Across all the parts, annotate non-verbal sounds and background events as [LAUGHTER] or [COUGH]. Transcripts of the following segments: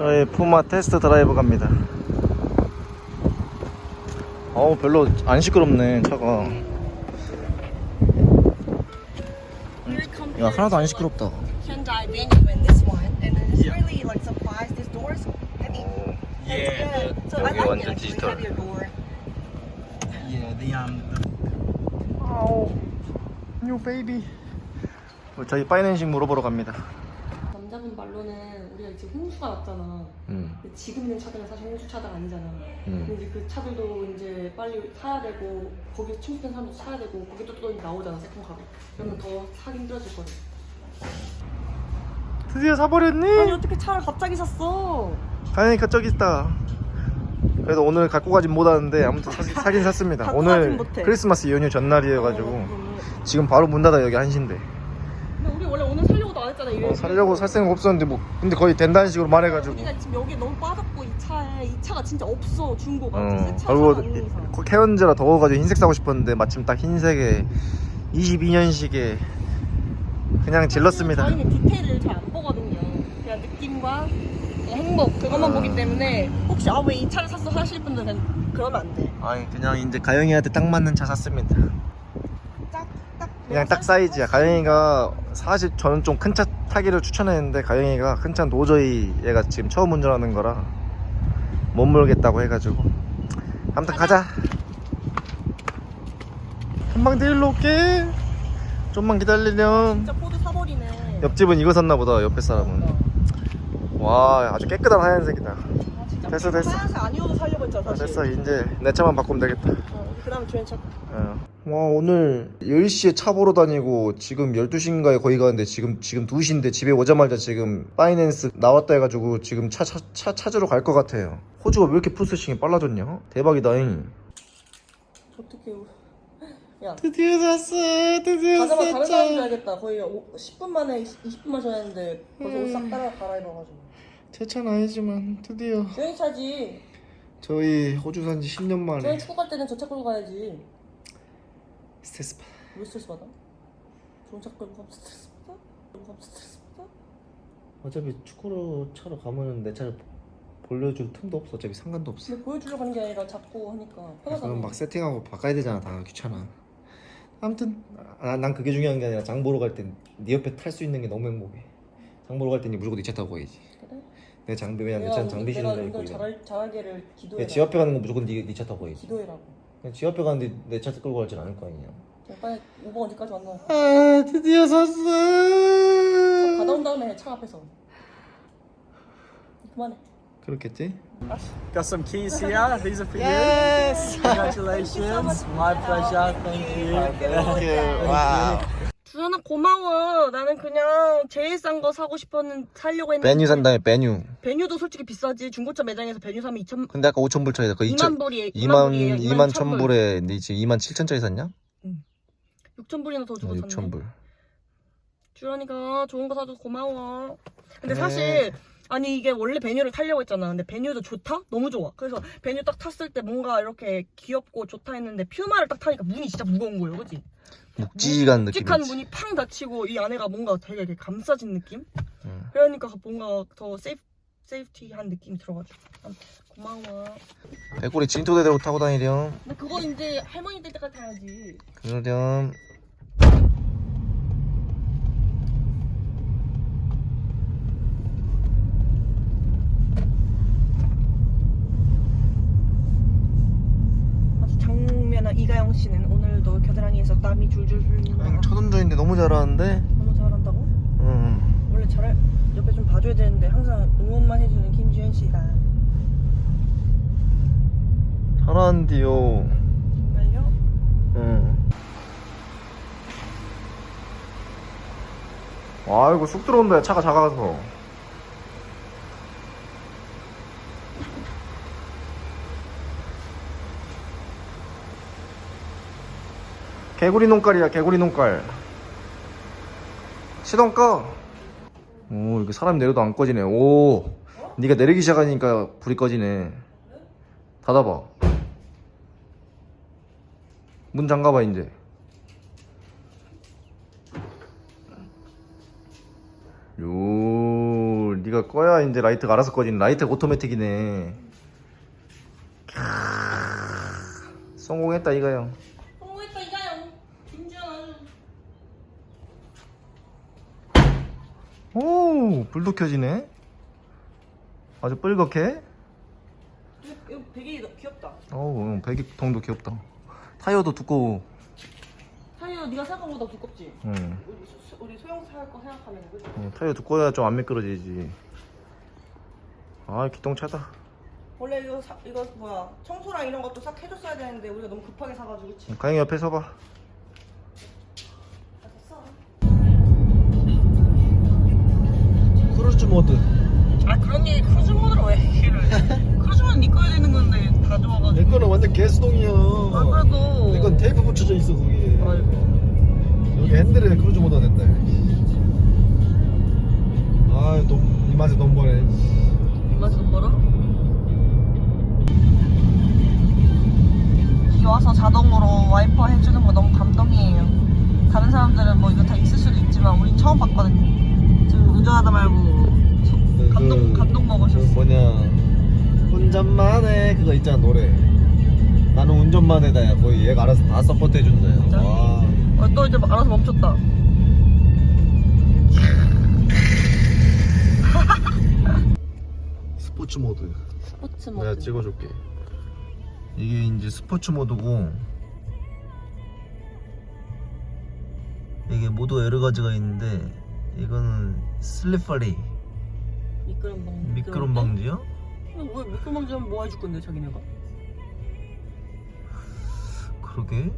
저희 푸마 테스트 드라이브 갑니다. 어우 별로 안 시끄럽네 차가. 야 하나도 안 시끄럽다. Hyundai Venue and this one, and then it's really like surprised. This door is heavy. Yeah, So 여기 I like 완전 it actually, 디지털. heavier door. yeah, the um, 아우 뉴 베이비. 저희 파이낸싱 물어보러 갑니다. 남자분 말로는 우리가 지금 홍수가 났잖아. 음. 근데 지금 있는 차들은 사실 홍수 차들 아니잖아. 음. 근데 이제 그 차들도 이제 빨리 사야 되고 거기에 침수된 사람도 사야 되고 거기 또, 또 나오잖아 세컨카가. 그러면 더 사기 힘들어질 거든. 드디어 사버렸니? 아니 어떻게 차를 갑자기 샀어? 가연이가 저기 있다. 그래도 오늘 갖고 가진 못하는데 아무튼 사, 사긴 [LAUGHS] 샀습니다. 갖고 오늘 가진 못해. 크리스마스 연휴 전날이어가지고 지금 바로 문 닫아 여기 1시인데 근데 우리 원래 오늘 살려고도 안 했잖아. 이래. 어, 살려고 살 생각 없었는데 뭐 근데 거의 된다는 식으로 말해가지고 우리가 지금 여기 너무 빠졌고 이 차에 이 차가 진짜 없어 중고가. 어, 새 차. 그리고 사면 안 되는 이상. 그 캐언즈라 더워가지고 흰색 사고 싶었는데 마침 딱 흰색에 22년식에 그냥 질렀습니다. 저희는 디테일을 잘 안 보거든요. 그냥 느낌과 행복 그것만 아. 보기 때문에 혹시 아 왜 이 차를 샀어 하실 분들은 그러면 안 돼. 아니 그냥 이제 가영이한테 딱 맞는 차 샀습니다. 그냥 딱 사이즈야. 가영이가 사실 저는 좀 큰 차 타기를 추천했는데 가영이가 큰 차는 도저히 얘가 지금 처음 운전하는 거라 못 몰겠다고 해가지고 아무튼 가자. 금방 데리러 올게. 좀만 기다리렴. 진짜 포드 사버리네. 옆집은 이거 샀나 보다. 옆에 사람은. 와 아주 깨끗한 하얀색이다. 됐어, 됐어. 하얀색 아니어도 살려고 했잖아 아, 사실. 됐어 이제 내 차만 바꾸면 되겠다. 어, 그 다음에 주행 차. 어. 와 오늘 10시에 차 보러 다니고 지금 12시인가에 거의 가는데 지금 지금 2시인데 집에 오자마자 지금 파이낸스 나왔다 해가지고 지금 차, 차, 차 찾으러 갈 것 같아요 호주가 왜 이렇게 프로세싱이 빨라졌냐? 대박이다 잉 어떻게? 야. 드디어 샀어 드디어 가자마자 다른 사람인 줄 알겠다. 거의 오, 10분 만에 20분만 전했는데 벌써 옷 싹 따라 갈아입어가지고. 제 차는 아니지만 드디어 주행 차지. 저희 호주 산지 10년 주행 만에 축구 갈 때는 저차 끌고 가야지. 스트레스 받아 왜 스트레스 받아? 좋은 차 끌고 가면 스트레스 받아? 끌고 가면 스트레스 받아? 어차피 축구로 차로 가면은 내 차를 돌려줄 틈도 없어 어차피 상관도 없어 근데 보여주려고 하는 게 아니라 잡고 하니까 편하잖아. 그럼 막 세팅하고 바꿔야 되잖아 다 귀찮아 아무튼 아, 난 그게 중요한 게 아니라 장 보러 갈 땐 네 옆에 탈 수 있는 게 너무 행복해 장 보러 갈 때는 무조건 네차 타고 가야지? 내 장비 왜냐면 내 내가 차는 장비 내가 실내 있고 운전 이거 잘할, 잘하기를 기도해. 지 옆에 가는 건 무조건 네차 타고 가야지 기도해라고. 그냥 지 옆에 가는데 내 차 끌고 갈줄 않을 거 아니냐 자, 빨리 오버 언제까지 왔나? 아 드디어 샀어 가다 온 다음에 차 앞에서. 그만해. 그렇겠지? got some keys here. These are for you. Congratulations. My pleasure. Thank you. 와우 주연아 고마워. 나는 그냥 제일 싼 거 사고 싶었는 살려고 했는데. 메뉴 산 다음에 메뉴 베뉴도 솔직히 비싸지. 중고차 매장에서 베뉴 사면 2천 근데 아까 5천 불 차이다 그 2만 불이에요. 2만 2만 천 불. 불에 네 지금 2만 7천 짜리 샀냐? 6천 불이나 더 어, 주고 6천 샀네. 불 주연이가 좋은 거 사줘서 고마워. 근데 네. 사실 아니 이게 원래 베뉴를 타려고 했잖아. 근데 베뉴도 좋다? 너무 좋아. 그래서 베뉴 딱 탔을 때 뭔가 이렇게 귀엽고 좋다 했는데 퓨마를 딱 타니까 문이 진짜 무거운 거예요, 그지? 묵직한 묵직한 느낌이지 문이 팡 닫히고 이 안에가 뭔가 되게 이렇게 감싸진 느낌? 응. 그러니까 뭔가 더 세이프, 세이프티한 느낌이 들어가지고 고마워. 백골이 진토대로 타고 다니렴 근데 그거 이제 할머니 될 때까지 타야지. 그러렴 아주 장면아 이가영 씨는 줄줄 흘린다. 첫 운전인데 너무 잘하는데 너무 잘한다고? 응. 원래 잘 옆에 좀 봐줘야 되는데 항상 응원만 해주는 김주현 씨다. 잘하는데요 정말요? 응. 아이고 쑥 들어온다 차가 작아서 개구리 농깔이야 개구리 농깔 시동 꺼. 오 이렇게 사람 내려도 안 꺼지네. 오 네가 내리기 시작하니까 불이 꺼지네. 닫아봐. 문 잠가봐 이제. 요 네가 꺼야 이제 라이트가 알아서 꺼지는 라이트가 오토매틱이네. 캬, 성공했다 이거요 성공했다 이가요. 김지현. 오 불도 켜지네 아주 뻘겋게 이거 되게 귀엽다. 어우 배기통도 귀엽다 타이어도 두꺼워 타이어 네가 생각한 것보다 두껍지? 응. 우리, 소, 우리 소형 살거 생각하면 그지? 어, 타이어 두꺼워야 좀 안 미끄러지지 아 기똥차다 원래 이거 사, 이거 뭐야 청소랑 이런 것도 싹 해줬어야 되는데 우리가 너무 급하게 사가지고 그치? 가영이 옆에 서봐 크루즈 모드. 아 그런 얘기 크루즈 모드로 왜 얘기를 해? [LAUGHS] 크루즈 모드는 네 되는 건데 다 좋아가지고. 내 거는 완전 개수동이야. 아 그래도. 내 건 테이프 붙여져 있어 거기에 아이고. 여기 핸들에 크루즈 모드가 된다. 아돈이 맛에 돈 버네 이맛이 좀 벌어? 비 와서 자동으로 와이퍼 해주는 거 너무 감동이에요. 다른 사람들은 뭐 이거 다 있을 수도 있지만 우린 처음 봤거든요 지금 운전하다 말고 소- 감동, 감동 먹으셨어 그 뭐냐 운전만 해 그거 있잖아 노래. 나는 운전만 해다야. 거의 얘가 알아서 다 서포트 해준다 진짜? 와. 어, 또 이제 알아서 멈췄다. [LAUGHS] 스포츠 모드. 스포츠 내가 찍어줄게. 이게 이제 스포츠 모드고 이게 모두 여러 가지가 있는데 이거는 슬리퍼리 미끄럼 방 미끄럼 방지요? 왜 미끄럼 방지 하면 뭐 해줄 건데 자기네가 그러게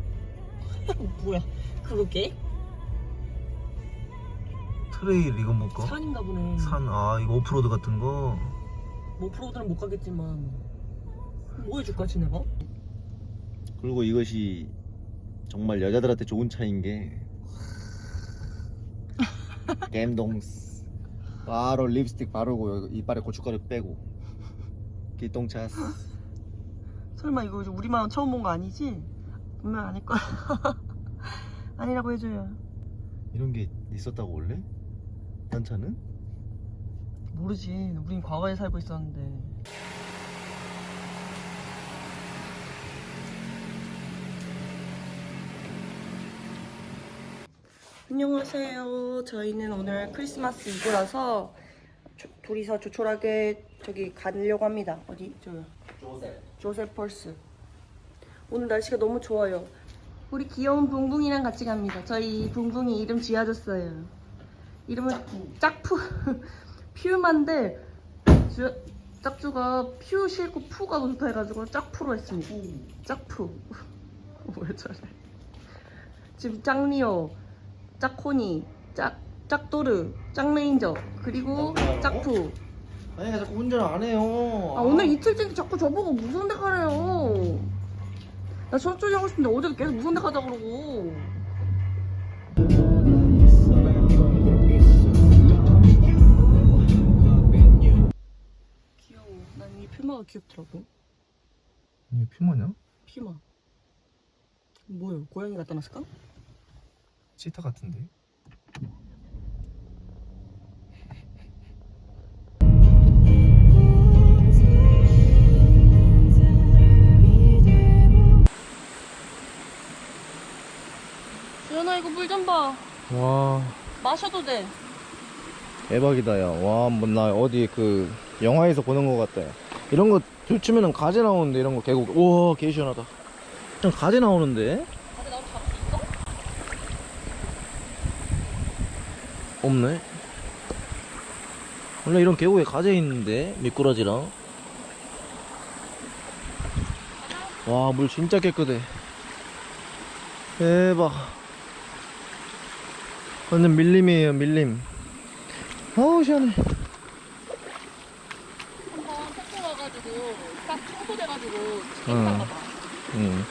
[LAUGHS] 뭐야 그러게? 트레일 이건 뭘까? 산인가 보네 산, 아 이거 오프로드 같은 거뭐 프로들은 못 가겠지만 뭐 해줄까 지네가? 그리고 이것이 정말 여자들한테 좋은 차인 게 겜동스. 바로 립스틱 바르고 이빨에 고춧가루 빼고. 기똥차 설마 이거 우리만 처음 본 거 아니지? 분명 아닐 거야. [LAUGHS] 아니라고 해줘요. 이런 게 있었다고 원래? 딴 차는? 모르지. 우린 과거에 살고 있었는데 안녕하세요. 저희는 오늘 크리스마스 이브라서 조- 둘이서 조촐하게 저기 가려고 합니다. 어디? 저요. 조셉. 조셉 펄스. 오늘 날씨가 너무 좋아요. 우리 귀여운 붕붕이랑 같이 갑니다. 저희 붕붕이 이름 지어줬어요. 이름은 짝푸. [LAUGHS] 퓨만데 주, 짝주가 퓨 싫고 푸가 더 좋다 해가지고 짝푸로 했습니다. 짝푸. [LAUGHS] 왜 저래. 지금 짱리오 짝코니 짝 짝도르 짝레인저 그리고 짝푸. 아니 자꾸 운전 안 해요. 아 오늘 이틀째인데 자꾸 저보고 무슨 데 가래요? 나 천천히 하고 싶은데 어제도 계속 무슨 데 가자 그러고. 귀여워. 난이 퓨마가 귀엽더라고. 이게 퓨마냐? 퓨마. 뭐예요? 고양이 갖다 놨을까? 치타 같은데? 주연아 이거 물 좀 봐. 와. 마셔도 돼. 대박이다 야와뭐나 어디 그 영화에서 보는 것 같다 야. 이런 거 조치면은 가재 나오는데 이런 거 계곡. 우와 개 시원하다. 좀 가재 나오는데 가재 나올 잡을 수 있어? 없네. 원래 이런 계곡에 가재 있는데 미꾸라지랑. 와 물 진짜 깨끗해. 대박. 완전 밀림이에요 밀림. 어우 시원해 한번 폭포 가가지고 딱 청소돼가지고 응. 응.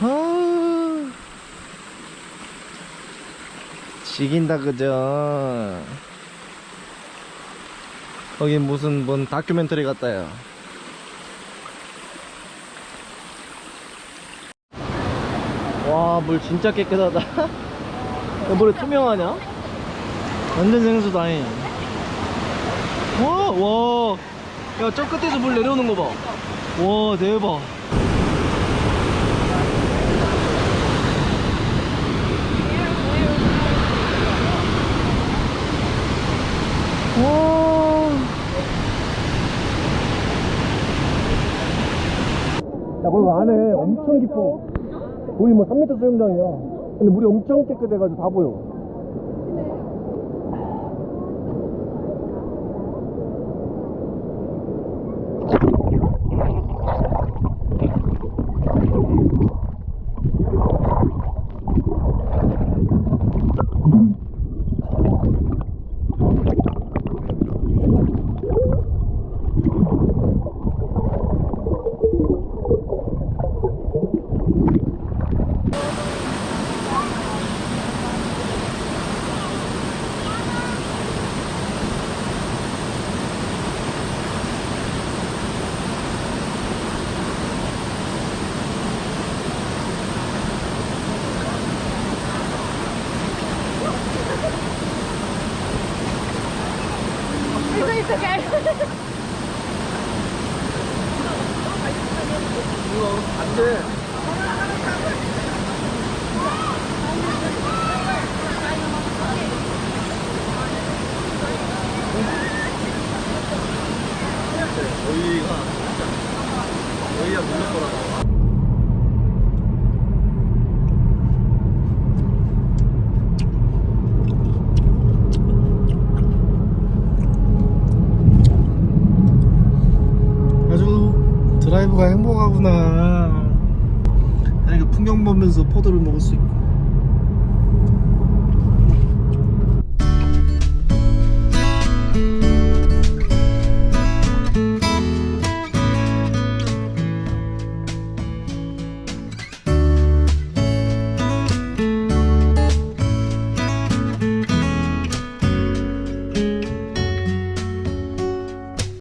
아 지긴다 그죠 거기 무슨 뭔 다큐멘터리 같다요 와 물 진짜 깨끗하다 [LAUGHS] 야, 물에 투명하냐? 완전 생수다잉. 와, 와. 야, 저 끝에서 물 내려오는 거 봐. 와, 대박. 와. 야, 거기 안에 엄청 깊어. 거의 뭐 3m 수영장이야. 근데 물이 엄청 깨끗해가지고 다 보여. 안 돼. 저희가 저희가 물릴 거라고.